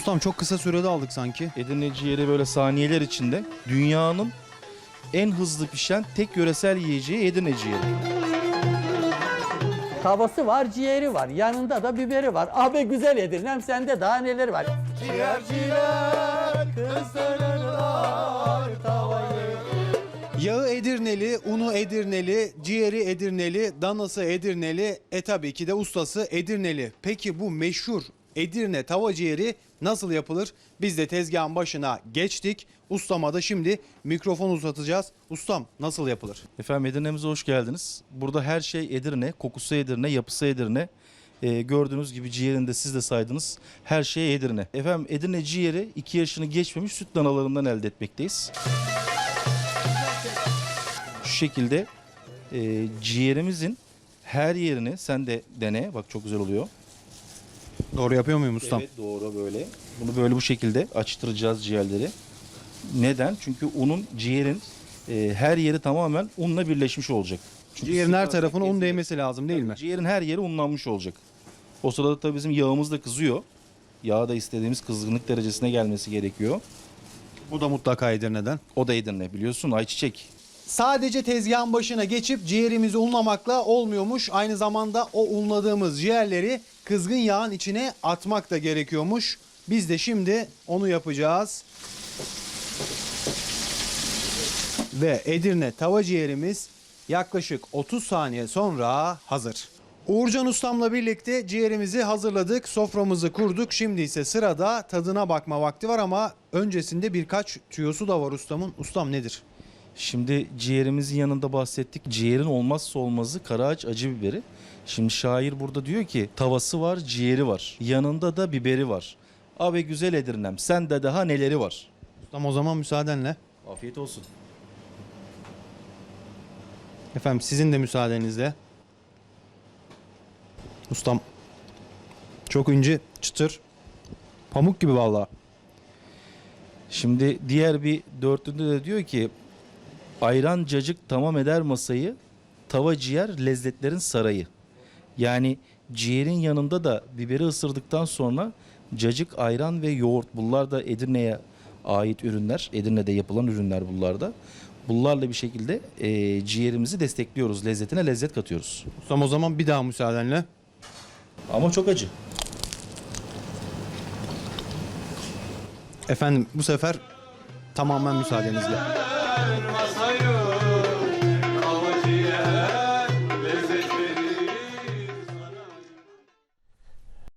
Ustam çok kısa sürede aldık sanki. Edirne ciğeri böyle saniyeler içinde dünyanın en hızlı pişen tek yöresel yiyeceği Edirne ciğeri. Tavası var, ciğeri var. Yanında da biberi var. Abi güzel Edirne'm sende daha neler var. Yağı Edirneli, unu Edirneli, ciğeri Edirneli, danası Edirneli, e tabii ki de ustası Edirneli. Peki bu meşhur Edirne tava ciğeri nasıl yapılır? Biz de tezgahın başına geçtik. Ustama da şimdi mikrofon uzatacağız. Ustam nasıl yapılır? Efendim Edirne'mize hoş geldiniz. Burada her şey Edirne, kokusu Edirne, yapısı Edirne. Ee, gördüğünüz gibi ciğerinde siz de saydınız. Her şey Edirne. Efendim Edirne ciğeri 2 yaşını geçmemiş süt danalarından elde etmekteyiz. Şu şekilde e, ciğerimizin her yerini sen de dene. Bak çok güzel oluyor. Doğru yapıyor muyum ustam? Evet doğru böyle. Bunu böyle bu şekilde açtıracağız ciğerleri. Neden? Çünkü unun ciğerin e, her yeri tamamen unla birleşmiş olacak. Çünkü Ciğerin her sıvı tarafına un değmesi lazım değil mi? Ciğerin her yeri unlanmış olacak. O sırada tabii bizim yağımız da kızıyor. Yağ da istediğimiz kızgınlık derecesine gelmesi gerekiyor. Bu da mutlaka Edirne'den. O da Edirne biliyorsun ayçiçek. Sadece tezgahın başına geçip ciğerimizi unlamakla olmuyormuş. Aynı zamanda o unladığımız ciğerleri kızgın yağın içine atmak da gerekiyormuş. Biz de şimdi onu yapacağız. Ve Edirne tava ciğerimiz yaklaşık 30 saniye sonra hazır. Uğurcan ustamla birlikte ciğerimizi hazırladık, soframızı kurduk. Şimdi ise sırada tadına bakma vakti var ama öncesinde birkaç tüyosu da var ustamın. Ustam nedir? Şimdi ciğerimizin yanında bahsettik. Ciğerin olmazsa olmazı karaağaç acı biberi. Şimdi şair burada diyor ki tavası var, ciğeri var. Yanında da biberi var. Abi güzel Edirnem sende daha neleri var? Ustam o zaman müsaadenle. Afiyet olsun. Efendim sizin de müsaadenizle. Ustam çok ince, çıtır. Pamuk gibi vallahi. Şimdi diğer bir dörtlünde de diyor ki ayran cacık tamam eder masayı tava ciğer lezzetlerin sarayı. Yani ciğerin yanında da biberi ısırdıktan sonra cacık, ayran ve yoğurt bunlar da Edirne'ye ait ürünler. Edirne'de yapılan ürünler bunlar da. Bunlarla bir şekilde eee, ciğerimizi destekliyoruz. Lezzetine lezzet katıyoruz. Ustam o zaman bir daha müsaadenle. Ama çok acı. Efendim bu sefer tamamen müsaadenizle.